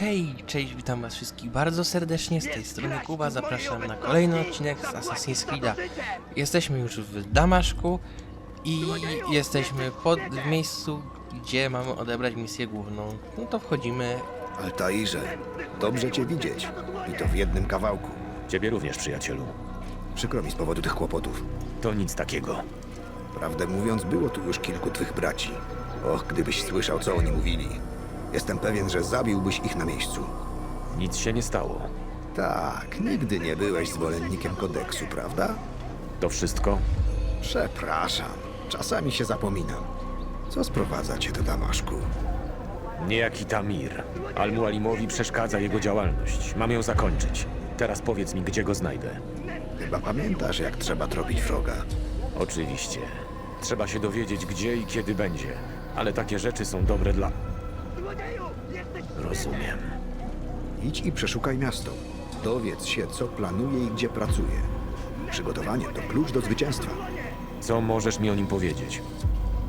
Hej, cześć, witam was wszystkich bardzo serdecznie, z tej strony Kuba, zapraszam na kolejny odcinek z Assassin's Creed'a. Jesteśmy już w Damaszku i jesteśmy pod, w miejscu, gdzie mamy odebrać misję główną. No to wchodzimy. Altairze, dobrze cię widzieć. I to w jednym kawałku. Ciebie również, przyjacielu. Przykro mi z powodu tych kłopotów. To nic takiego. Prawdę mówiąc, było tu już kilku twych braci. Och, gdybyś słyszał, co oni mówili. Jestem pewien, że zabiłbyś ich na miejscu. Nic się nie stało. Tak, nigdy nie byłeś zwolennikiem kodeksu, prawda? To wszystko? Przepraszam, czasami się zapominam. Co sprowadza cię do Damaszku? Niejaki Tamir. Al-Mualimowi przeszkadza jego działalność. Mam ją zakończyć. Teraz powiedz mi, gdzie go znajdę. Chyba pamiętasz, jak trzeba tropić wroga. Oczywiście. Trzeba się dowiedzieć, gdzie i kiedy będzie. Ale takie rzeczy są dobre dla... Rozumiem. Idź i przeszukaj miasto. Dowiedz się, co planuje i gdzie pracuje. Przygotowanie to klucz do zwycięstwa. Co możesz mi o nim powiedzieć?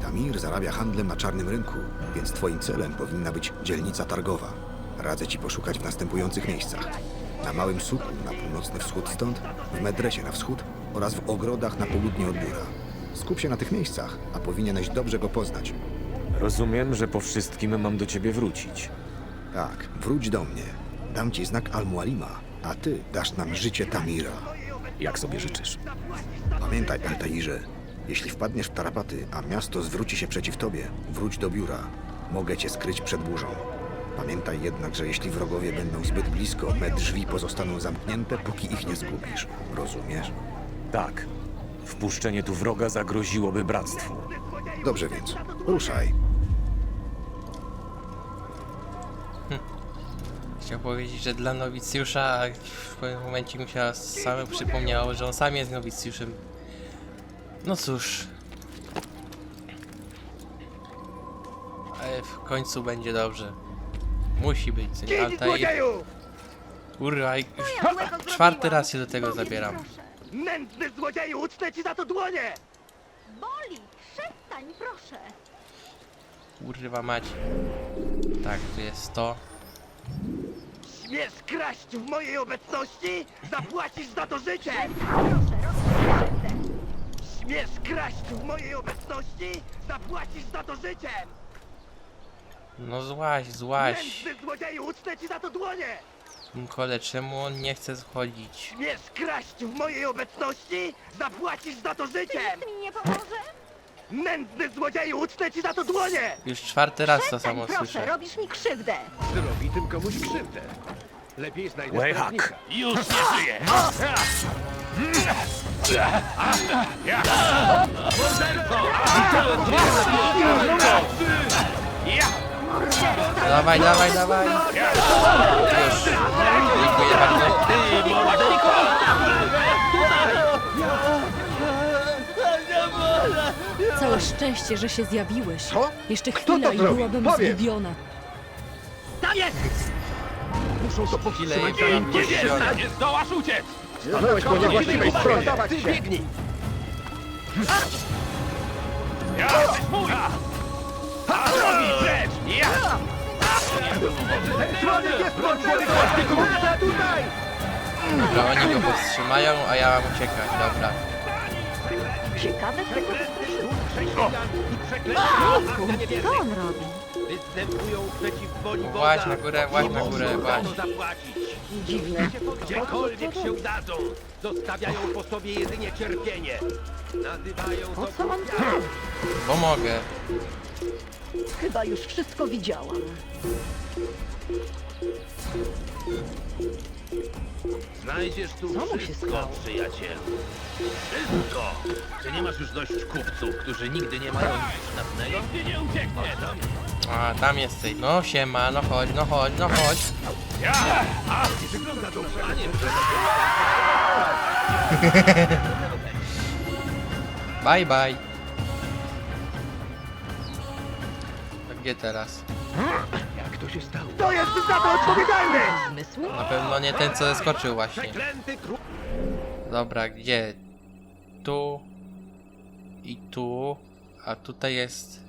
Tamir zarabia handlem na czarnym rynku, więc twoim celem powinna być dzielnica targowa. Radzę ci poszukać w następujących miejscach. Na Małym Suku, na północny wschód stąd, w Medresie na wschód oraz w ogrodach na południe od biura. Skup się na tych miejscach, a powinieneś dobrze go poznać. Rozumiem, że po wszystkim mam do ciebie wrócić. Tak, wróć do mnie. Dam ci znak Al-Mualima, a ty dasz nam życie Tamira. Jak sobie życzysz. Pamiętaj, Altairze, jeśli wpadniesz w tarapaty, a miasto zwróci się przeciw tobie, wróć do biura. Mogę cię skryć przed burzą. Pamiętaj jednak, że jeśli wrogowie będą zbyt blisko, me drzwi pozostaną zamknięte, póki ich nie zgubisz. Rozumiesz? Tak. Wpuszczenie tu wroga zagroziłoby bractwu. Dobrze więc, ruszaj. Chciał powiedzieć, że dla nowicjusza, a w pewnym momencie mi się samemu przypomniało, że on sam jest nowicjuszem. No cóż. Ale w końcu będzie dobrze. Musi być, co nie? Altair. Kurwa, i- już czwarty raz się do tego zabieram. Nędzny złodzieju, ucnę ci za to dłonie! Boli! Przestań, proszę! Kurwa mać. Tak, tu jest to. Śmiesz kraść w mojej obecności? Zapłacisz za to życiem! Proszę, robię krzywdę! Śmiesz kraść w mojej obecności? Zapłacisz za to życiem! No złaś, złaś. Nędzny złodzieju, ucnę ci za to dłonie! Kole, czemu on nie chce schodzić? Śmiesz kraść w mojej obecności? Zapłacisz za to Czy życiem! nikt mi nie pomoże? Nędzny złodzieju, ucnę ci za to dłonie! Już czwarty raz to samo proszę, słyszę. robisz mi krzywdę! zrobi tym komuś krzywdę. Lepiej znajdę Wayhak! strażnika. Dawaj, dawaj, dawaj. Już. Dziękuję bardzo. Całe szczęście, że się zjawiłeś. Co? Jeszcze Kto to chwila i zrobił? byłabym Powiedz. zgubiona. Tam jest! Muszą to powstrzymać, i byłam nie pościona. Nie zdołasz uciec! Stanąłeś po niewłaściwej stronie. Ty biegnij! Ja! Mój! Ha! Drogi, precz! Ja! Człowiek jest! Wraca tutaj! Dobra, oni go powstrzymają, a ja mam uciekać. Dobra. Ciekawe, kto Co on robi? Występują przeciw woli Boga. Właź na górę, właź na górę, za właź. to zapłacić. Dziwne. Gdziekolwiek się udadzą, zostawiają po sobie jedynie cierpienie. Nazywają Po to co on krupiami. tu? Bo mogę. Chyba już wszystko widziałam. Znajdziesz tu Co mu się wszystko, stało? przyjacielu. Wszystko! Czy nie masz już dość kupców, którzy nigdy nie mają nic przydatnego? Nigdy nie uciekniesz! A, tam jesteś. No siema, no chodź, no chodź, no chodź. Ja! A, nie wygląda dobrze. Bye, bye. A gdzie teraz? Jak to się stało? To jest za to odpowiedzialny! Zmysł? Na pewno nie ten, co zeskoczył właśnie. Przeklęty! Dobra, gdzie? Tu i tu, a tutaj jest.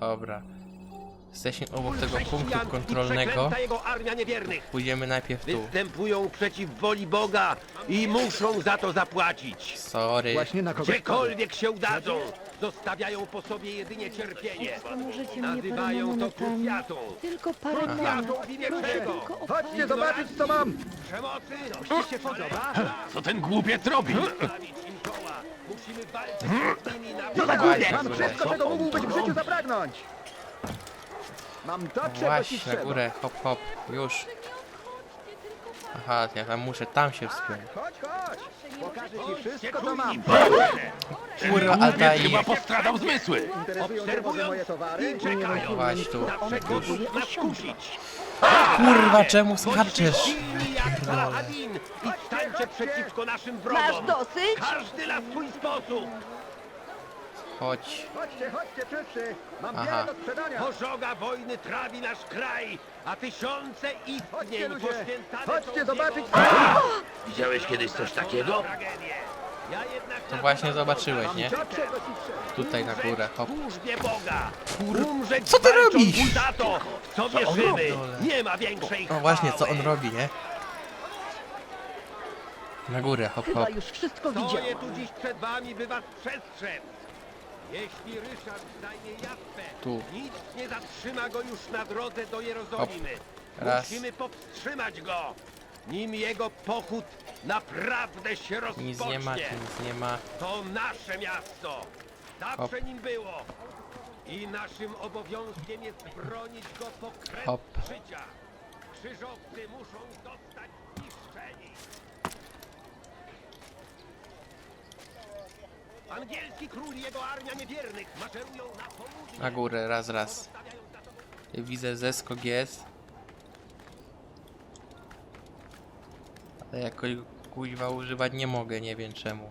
Dobra. Jesteśmy obok tego punktu kontrolnego. przeklęta jego armia niewiernych. Pójdziemy najpierw tu. Występują przeciw woli Boga i muszą za to zapłacić. Sorry. Właśnie na kogoś Gdziekolwiek się udadzą, zostawiają po sobie jedynie cierpienie. Pomożecie mnie paroma Nazywają to monetami. krucjatą. Tylko parę Krucjatą monet. w imię Proszę czego? tylko o Chodźcie zobaczyć, co mam! Przemocy się podoba? Co ten głupiec robi? Im. Musimy walczyć z nimi na Co za głupiec! Mam wszystko, czego mógłbyś w życiu zapragnąć! Mam to, czego ci Właśnie, trzeba. górę, hop, hop, już. Aha, ja tam muszę tam się wspiąć. Chodź, chodź! Pokażę ci wszystko, co mam. Kurwa, Altair. chyba postradał zmysły. Interesują cię może moje towary? i czekają. Właśnie tu. Na nas. Kurwa, czemu skaczesz? silni jak Saladin i stańcie przeciwko naszym wrogom. Masz dosyć? Każdy na swój sposób. Chodź. Chodźcie, chodźcie wszyscy! Mam Aha. wiele do sprzedania! Pożoga wojny trawi nasz kraj, a tysiące Chodźcie istnień ludzie! poświęcane Chodźcie są zobaczyć! jego Widziałeś kiedyś coś takiego? Ja jednak To właśnie zobaczyłeś, nie? To, czego ci trzeba? Tutaj na górę, hop. Służbie Boga. Umrzeć Co ty walcząc robisz? Za to, w co wierzymy. Nie ma większej O właśnie, co chwały. on robi, nie? Na górę, hop, Chyba hop. już wszystko Stoję tu dziś przed wami, by was przestrzec. Jeśli Ryszard zajmie Jaspę, Tu. nic nie zatrzyma go już na drodze do Jerozolimy. Raz. Musimy powstrzymać go, nim jego pochód naprawdę się rozpocznie. Nic nie ma, tu nic nie ma. To nasze miasto. Zawsze Hop. nim było. I naszym obowiązkiem jest bronić go po Hop. życia. Krzyżowcy muszą zostać Angielski król i jego armia niewiernych maszerują na południe. Na górę, raz, raz. Widzę zeskok jest. Ale jakoś kuźwa używać nie mogę, nie wiem czemu.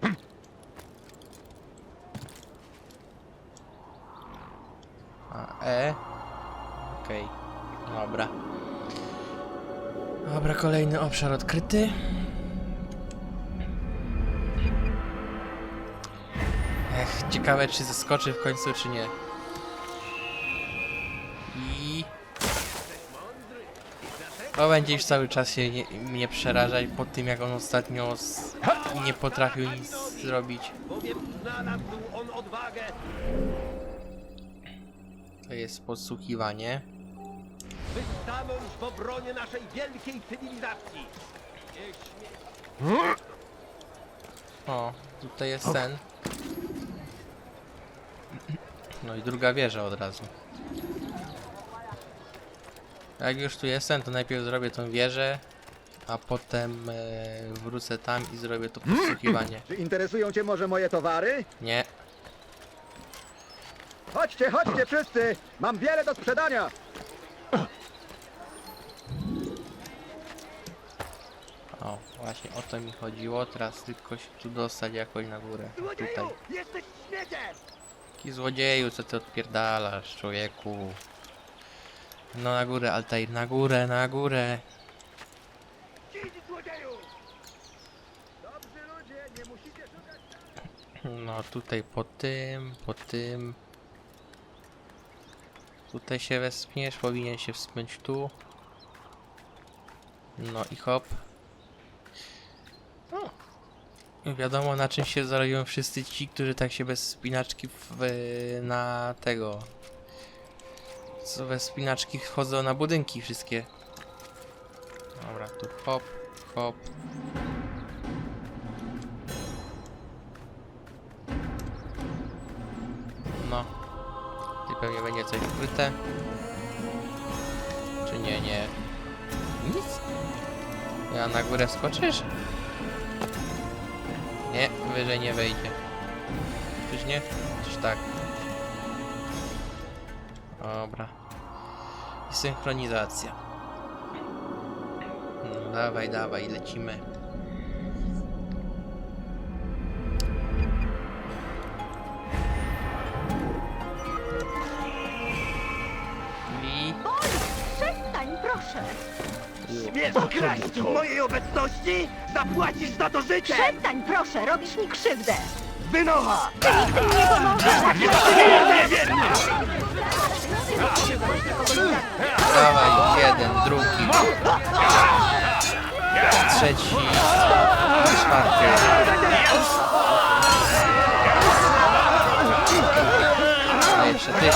A E? Okej, dobra. Dobra, kolejny obszar odkryty. Ciekawe czy zeskoczy w końcu czy nie. I... To będzie już cały czas się nie, mnie przerażać po tym jak on ostatnio s- nie potrafił nic zrobić. To jest podsłuchiwanie. by stanąć w obronie naszej wielkiej cywilizacji. O, tutaj jest ten. No i druga wieża od razu. Jak już tu jestem, to najpierw zrobię tą wieżę, a potem e, wrócę tam i zrobię to podsłuchiwanie. Czy interesują cię może moje towary? Nie, Chodźcie, chodźcie wszyscy! Mam wiele do sprzedania! o, właśnie o to mi chodziło. Teraz tylko się tu dostać jakoś na górę. Tutaj. Jesteś śmieciem! Taki złodzieju, co ty odpierdalasz, człowieku? No na górę, Altair, na górę, na górę. No tutaj po tym, po tym. Tutaj się wespniesz, powinien się wspiąć tu. No i hop. I Wiadomo na czym się zarobią wszyscy ci, którzy tak się bez spinaczki w, na tego. Co bez spinaczki wchodzą na budynki wszystkie. Dobra, tu hop, hop. No. Ty pewnie będzie coś ukryte. Czy nie, nie. Nic? Ja na górę skoczysz? Nie, wyżej nie wejdzie. Czyż nie? Czyż tak? Dobra. I synchronizacja. No, dawaj, dawaj, lecimy. Śmiesz kraść w mojej obecności? Zapłacisz za to życiem! Przestań, proszę! Robisz mi krzywdę! Wynocha! Nie pomożesz! Dawaj, jeden, drugi, trzeci, czwarty. A jeszcze ty się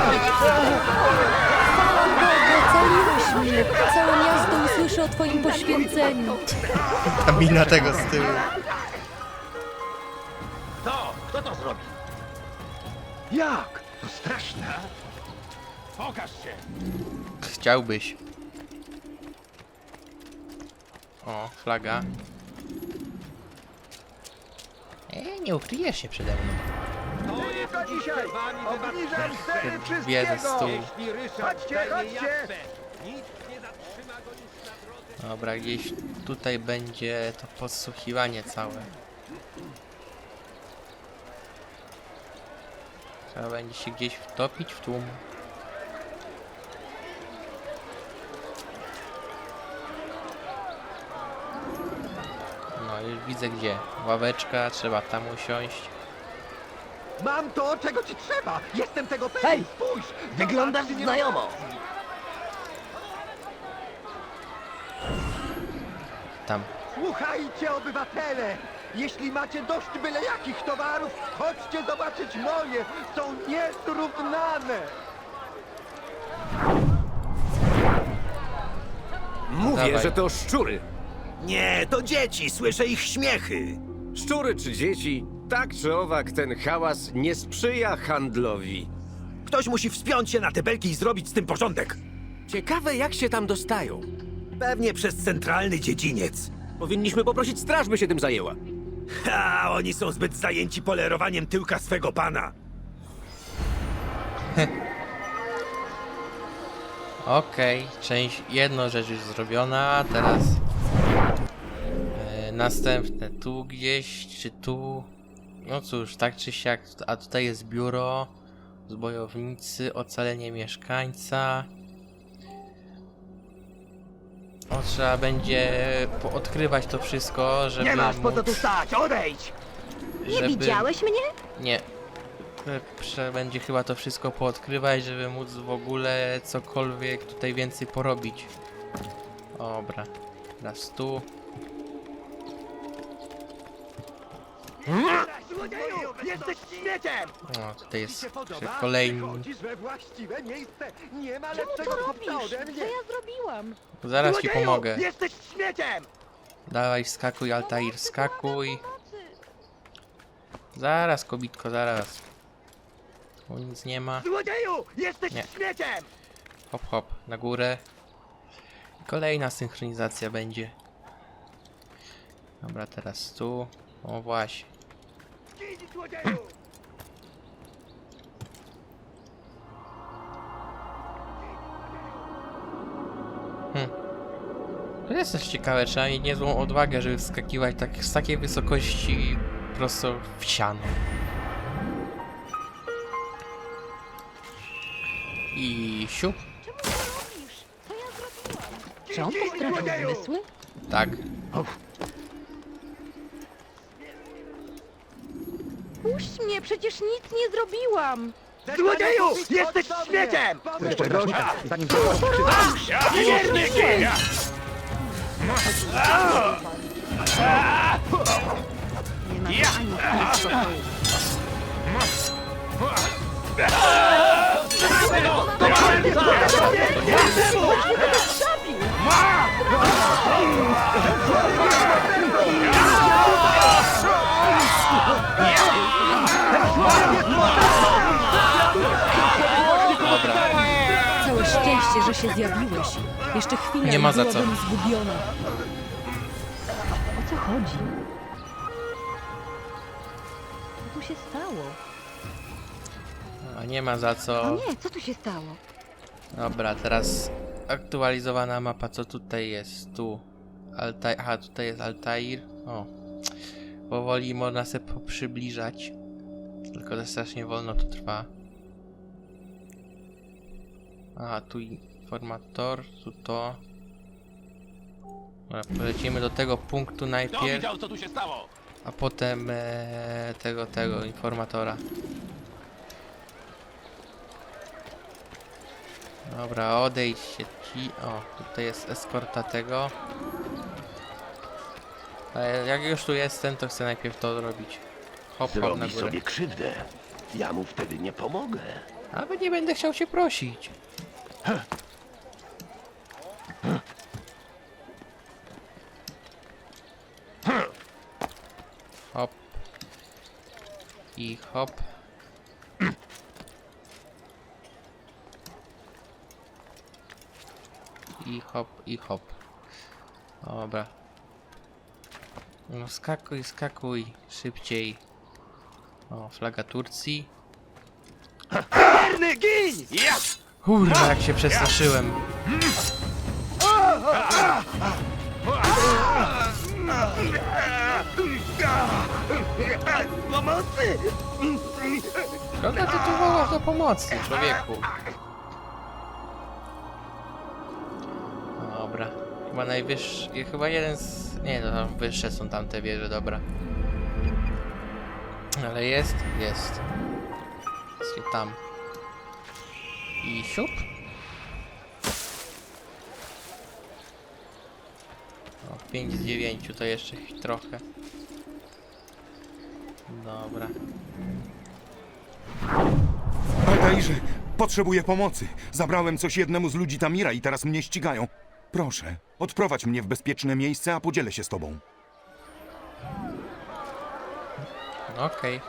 Ocaliłeś mnie. Całe miasto usłyszy o twoim poświęceniu. Ta mina tego z tyłu. To, kto to zrobi? Jak? To straszne. Pokaż się! Chciałbyś. O, flaga. E, nie ukryjesz się przede mną. To jest dzisiaj obniżam ceny Biedę z wszystkiego. stół. Jeśli Ryszard Chodźcie, daje chodźcie. jazdę, nic nie zatrzyma go już na drodze. Dobra, gdzieś tutaj będzie to podsłuchiwanie całe. Trzeba będzie się gdzieś wtopić w tłum. No już widzę gdzie. Ławeczka, trzeba tam usiąść. Mam to, czego ci trzeba. Jestem tego pewien. Hej, spójrz. Wyglądasz znajomo. Tam. Słuchajcie, obywatele! Jeśli macie dość byle jakich towarów, chodźcie zobaczyć moje! Są niezrównane! Mówię, Dawaj. że to szczury. Nie, to dzieci, słyszę ich śmiechy. Szczury czy dzieci, tak czy owak ten hałas nie sprzyja handlowi. Ktoś musi wspiąć się na te belki i zrobić z tym porządek. Ciekawe jak się tam dostają. Pewnie przez centralny dziedziniec. Powinniśmy poprosić straż, by się tym zajęła. Ha, oni są zbyt zajęci polerowaniem tyłka swego pana. Okej, część, jedną rzecz już zrobiona, teraz e, następne tu gdzieś, czy tu, no cóż, tak czy siak, a tutaj jest biuro, zbojownicy, ocalenie mieszkańca. O, trzeba będzie odkrywać to wszystko, żeby Nie masz po co móc, tu stać, odejdź! Nie żeby- widziałeś mnie? Nie. E, Trzeba będzie chyba to wszystko poodkrywać, żeby móc w ogóle cokolwiek tutaj więcej porobić. Dobra. Raz tu. Złodzieju, jesteś śmieciem! O, tutaj jest kolejny. Chodzisz we właściwe miejsce! Nie ma Czemu lepszego to kupca robisz? ode Co mnie! ja zrobiłam? Zaraz ci Złodzieju, pomogę. Jesteś śmieciem! Dawaj, skakuj, Altair, skakuj. Zaraz, kobitko, zaraz. Tu nic nie ma. Złodzieju, jesteś Nie. śmieciem! Hop, hop, na górę. I Kolejna synchronizacja będzie. Dobra, teraz tu. O właśnie. Złodzieju! To jest też ciekawe, trzeba mieć niezłą odwagę, żeby wskakiwać tak, z takiej wysokości prosto w siano. I siup. Czemu to robisz? Co ja zrobiłam? Czy on postrafił zmysły? Tak. Przecież nic nie zrobiłam. Złodzieju, jesteś śmieciem! Jeszcze zanim to Nie ma ani chwili spokoju. Dobra. Że się zjawiłeś. Jeszcze chwilę Nie ma i za co. byłabym zgubiona. O co chodzi? Co tu się stało? A nie ma za O co. nie, co tu się stało? Dobra, teraz aktualizowana mapa. Co tutaj jest? Tu. Altair. Aha, tutaj jest Altair. O. Powoli można sobie przybliżać. Tylko to strasznie wolno to trwa. Aha, tu informator, tu to. Dobra, polecimy do tego punktu Kto najpierw, widział, co tu się stało? a potem e, tego, tego informatora. Dobra, odejdźcie ci. O, tutaj jest eskorta tego. Ale jak już tu jestem, to chcę najpierw to zrobić. Hop, hop na Zrobi górę. sobie krzywdę. Ja mu wtedy nie pomogę. Nawet nie będę chciał cię prosić. Hop. I hop. I hop, i hop. Dobra. No skakuj, skakuj. Szybciej. O, flaga Turcji. Wierny, gin! Kurwa, jak się przestraszyłem. Pomocy! Kogo ty tu wołasz do pomocy, człowieku? Dobra. Chyba najwyższy... Chyba jeden z... Nie, no tam wyższe są tamte wieże, dobra. Ale jest? Jest. Jest tam. I siup. O, 5 z 9 to jeszcze trochę. Dobra. Altairze, potrzebuję pomocy. Zabrałem coś jednemu z ludzi Tamira i teraz mnie ścigają. Proszę, odprowadź mnie w bezpieczne miejsce, a podzielę się z tobą. Okej.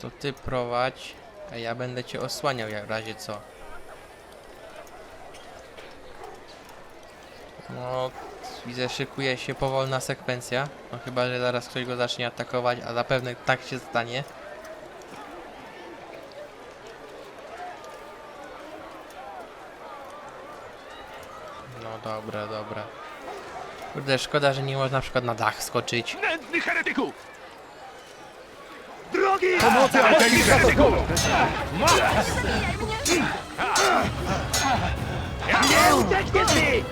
To ty prowadź, a ja będę cię osłaniał jak w razie co. No, widzę, szykuje się powolna sekwencja. No chyba, że zaraz ktoś go zacznie atakować, a zapewne tak się stanie. No dobra, dobra. Kurde, szkoda, że nie można na przykład na dach skoczyć. Nędzny heretyku! Pomocy, Altairze! Nie uciekniesz ty!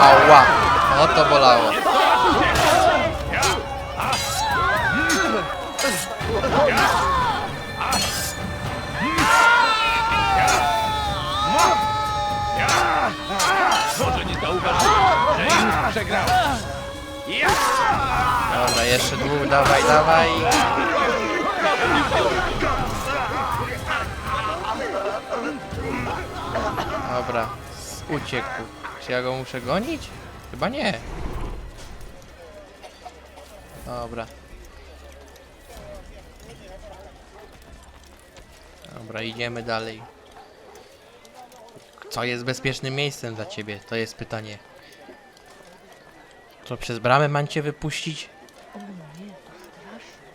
Ała! O to bolało. Dobra, jeszcze dwóch, dawaj, dawaj. Dobra, uciekł. Czy ja go muszę gonić? Chyba nie. Dobra. Dobra, idziemy dalej. Co jest bezpiecznym miejscem dla ciebie? To jest pytanie. To przez bramę mam cię wypuścić? O nie, to straszne.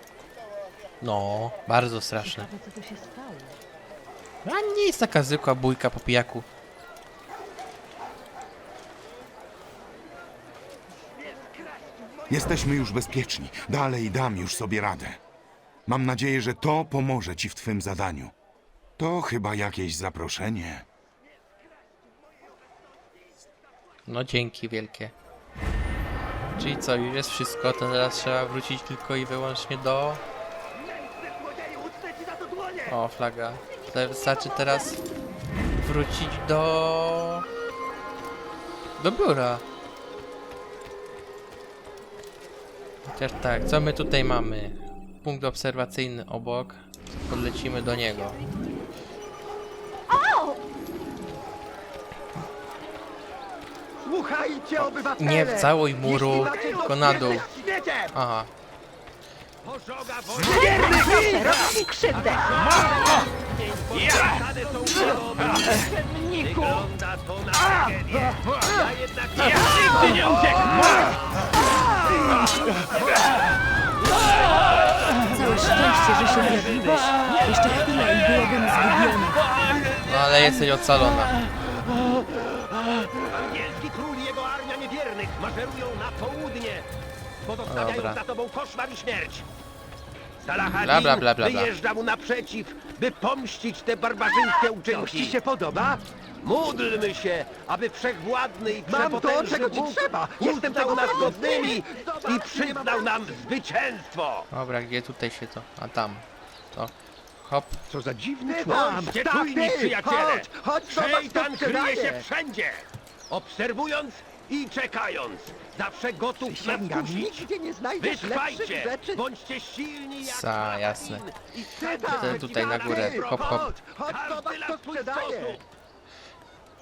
No, bardzo straszne. Ciekawe, co tu się stało. A nie jest taka zwykła bójka po pijaku. Jesteśmy już bezpieczni. Dalej dam już sobie radę. Mam nadzieję, że to pomoże ci w twym zadaniu. To chyba jakieś zaproszenie. No dzięki wielkie. Czyli co, już jest wszystko, to teraz trzeba wrócić tylko i wyłącznie do... O, flaga. To wystarczy teraz wrócić do... Do biura. Chociaż tak, co my tutaj mamy? Punkt obserwacyjny obok. Podlecimy do niego. Słuchajcie, obywatele! Nie w całość muru, tylko na dół. Aha. Wierny! Robi mi krzywdę! Tragedię. Ja Nigdy nie ucieknę! Całe szczęście, że się zjawiłeś. Jeszcze chwilę i byłabym zgubiona. No ale jesteś ocalona. Maszerują na południe. Pozostawiają Dobra. za tobą koszmar i śmierć. Bla, Salahadin bla, bla, bla, bla. wyjeżdża mu naprzeciw, by pomścić te barbarzyńskie Coś ci uczynki. się podoba? Módlmy się, aby wszechwładny i Mam to, czego ci Bóg trzeba. Jestem uznał tego nas pewny. godnymi Zobacz, i nie ma przyznał nam zwycięstwo. Dobra, gdzie tutaj się to? A tam. To. Hop. Co za dziwny człowiek. tak, czujni, ty, przyjaciele! chodź, chodź, zobacz, co Szejtan kryje się wszędzie! Obserwując i czekając. Zawsze gotów Przysięgam, kusić. nigdzie nie znajdziesz lepszych Wytrwajcie! rzeczy. Bądźcie silni jak Sa, jasne. I Ten tutaj na górę. Hop, hop. Chodź, chodź, Każdy zobacz, na co swój sprzedaje. sposób.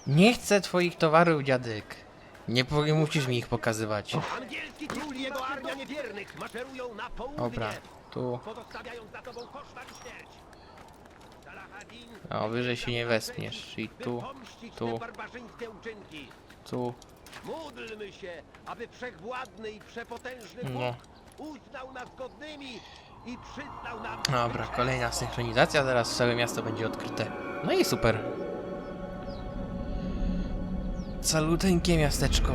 Nie chcę twoich towarów, dziadek. Nie po- nie musisz mi ich pokazywać. Angielski król i jego armia niewiernych maszerują na południe. Dobra, tu. Pozostawiając za sobą koszmar i śmierć. Salahadin O, wyżej się nie wespniesz. I by tu, pomścić tu. te barbarzyńskie uczynki. tu. Módlmy się, aby wszechwładny i przepotężny. Bóg uznał nas godnymi i przyznał nam Dobra, zwycięstwo. kolejna synchronizacja, zaraz całe miasto będzie odkryte. No i super. Saluteńkie miasteczko.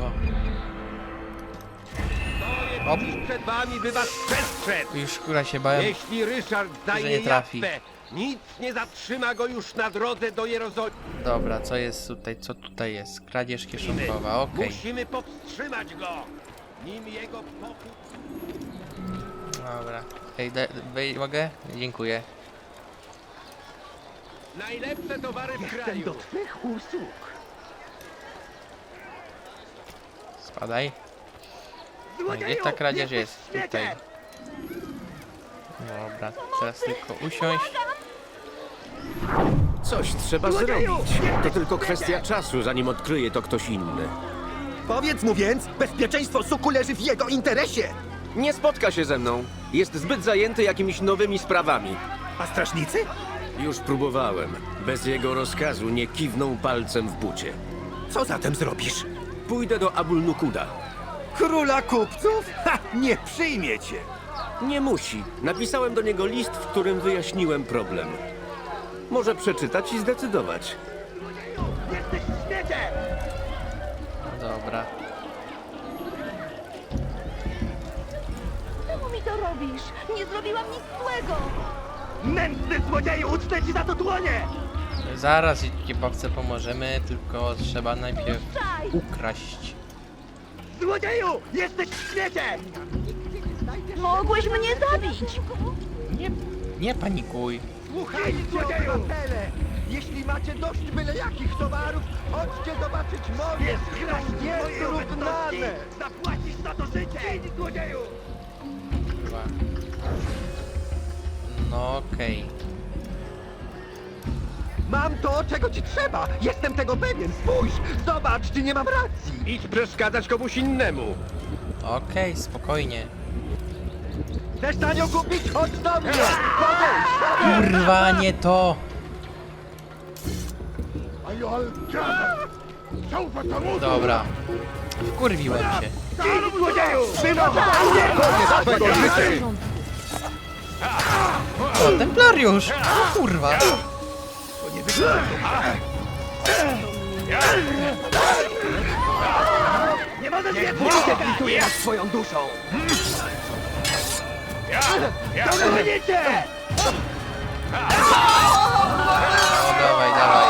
Stoję dziś przed wami, by was przestrzec. Już kura się bałem. Jeśli Ryszard Że daje nie trafi. Jaffę, nic nie zatrzyma go już na drodze do Jerozolimy. Dobra, co jest tutaj? Co tutaj jest? Kradzież kieszonkowa, okej. Musimy powstrzymać go, nim jego popód Dobra. Ej, de, wej- mogę? Dziękuję. Najlepsze towary w Jestem kraju. do twych usług. Spadaj. No, gdzie ta kradzież jest? Tutaj. Dobra, teraz tylko usiąść. Coś trzeba zrobić. To tylko kwestia czasu, zanim odkryje to ktoś inny. Powiedz mu więc, bezpieczeństwo suku leży w jego interesie. Nie spotka się ze mną. Jest zbyt zajęty jakimiś nowymi sprawami. A strażnicy? Już próbowałem. Bez jego rozkazu nie kiwną palcem w bucie. Co zatem zrobisz? Pójdę do Abul Nukuda. Króla kupców? Ha! Nie przyjmie cię. Nie musi. Napisałem do niego list, w którym wyjaśniłem problem. Może przeczytać i zdecydować. Jesteś śmieciem! Dobra. Czemu mi to robisz? Nie zrobiłam nic złego! Nędzny złodzieju, ucnę ci za to dłonie! Zaraz ci babce pomożemy, tylko trzeba najpierw Czaj! ukraść. Złodzieju, jesteś śmieciem! Mogłeś mnie zabić! Nie, nie panikuj. Słuchajcie, obywatele! Jeśli macie dość byle jakich towarów, chodźcie zobaczyć moje! Są niezrównane! Zapłacisz za to życie! złodzieju! Chyba. No okej. Mam to, czego ci trzeba! Jestem tego pewien! Spójrz! Zobacz, czy nie mam racji! Idź przeszkadzać komuś innemu. Okej, spokojnie. Chcesz tanio kupić? Chodź do mnie! Kurwa, nie to! Dobra. Wkurwiłem się. O, templariusz! O kurwa! Nie możesz więcej uciekać swoją duszą! Dogonicie! No dawaj, dawaj.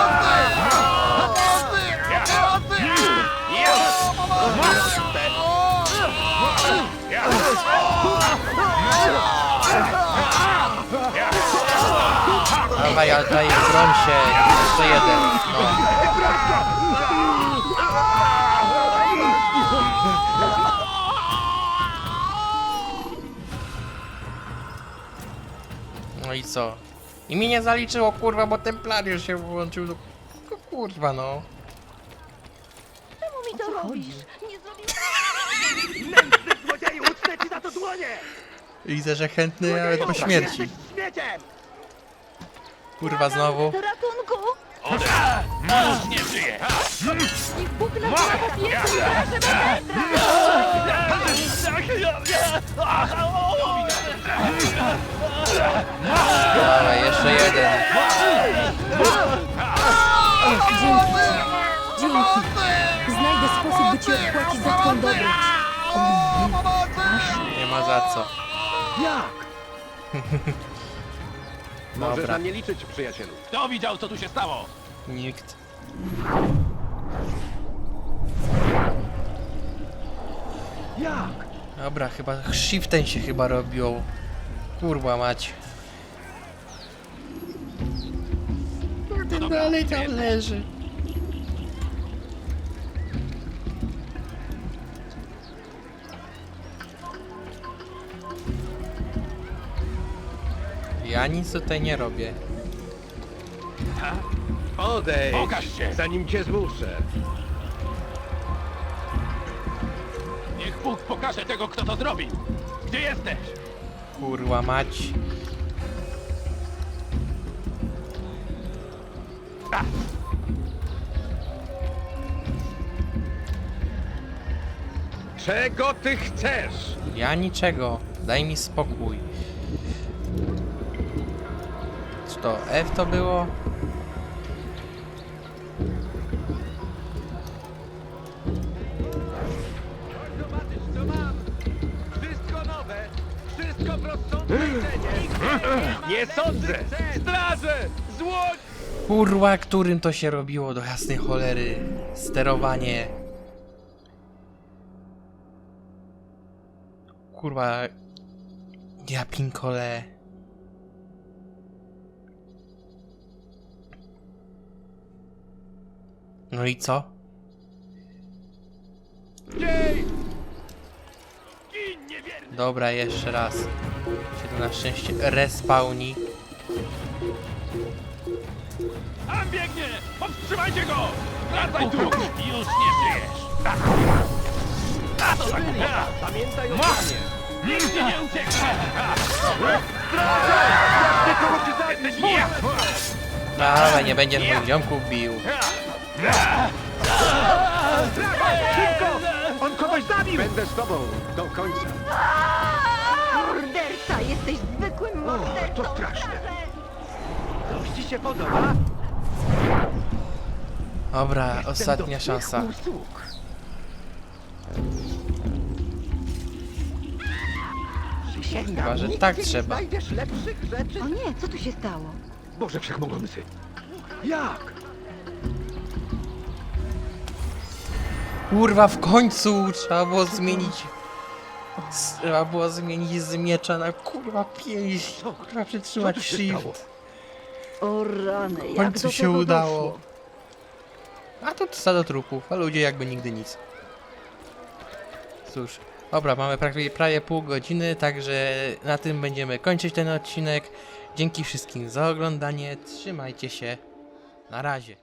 Dawaj, ale daj, broń się. Jeszcze jeden. No. I co? I mi nie zaliczyło, kurwa, bo templariusz się włączył do... Kurwa, no. Czemu mi to robisz? Nie zrobiłam... Nędzny złodzieju, ucnę ci za to dłonie! Widzę, że chętny nawet po śmierci. Kurwa, znowu. Ratunku! Mąż nie żyje! Niech Bóg! Proszę Dawaj, jeszcze jeden. Dzięki ci. Dzięki. Znajdę sposób, by ci odpłacić za twą dobroć. Nie ma za co. Jak? Możesz Dobra. na mnie liczyć, przyjacielu. Kto widział, co tu się stało? Nikt. Jak? Dobra, chyba shiftem się chyba robiło. Kurwa mać. Ten dalej tam leży. Ja nic tutaj nie robię. Odejdź, Pokaż się. zanim cię zmuszę. Niech Bóg pokaże tego, kto to zrobił. Gdzie jesteś? Kurwa mać. Czego ty chcesz? Ja niczego. Daj mi spokój. Czy to F to było? Sądzę! Straże! Złoń! Kurwa, którym to się robiło do jasnej cholery? Sterowanie. Kurwa. Ja pinkole. No i co? Dzień! Gin, niewierny! Dobra, jeszcze raz. Się to na szczęście respawni. Tam biegnie! Powstrzymajcie go! Wracaj tu! Już nie żyjesz! A to tak! Pamiętaj o Masz! panie! Nigdzie nie uciekniesz! Ty kogo ci zajmiesz? Nie! Dobra, nie będziesz moich ziomków bił. Szybko! On kogoś zabił! Będę z tobą do końca. Morderca! Jesteś zwykłym mordercą! to straszne. Coś ci się podoba? Dobra, ostatnia szansa. Usług. Przysięgam, Chyba, że nigdy tak nie trzeba. znajdziesz lepszych rzeczy? O nie, co tu się stało? Boże Wszechmogący! Jak? Kurwa, w końcu trzeba było zmienić. Trzeba było zmienić z miecza na kurwa pięść. Kurwa, przytrzymać Co tu się stało? shift. O rany, W jak końcu do się tego udało. doszło? A to stado trupów, a ludzie jakby nigdy nic. Cóż, dobra, mamy prawie, prawie pół godziny, także na tym będziemy kończyć ten odcinek. Dzięki wszystkim za oglądanie, trzymajcie się, na razie.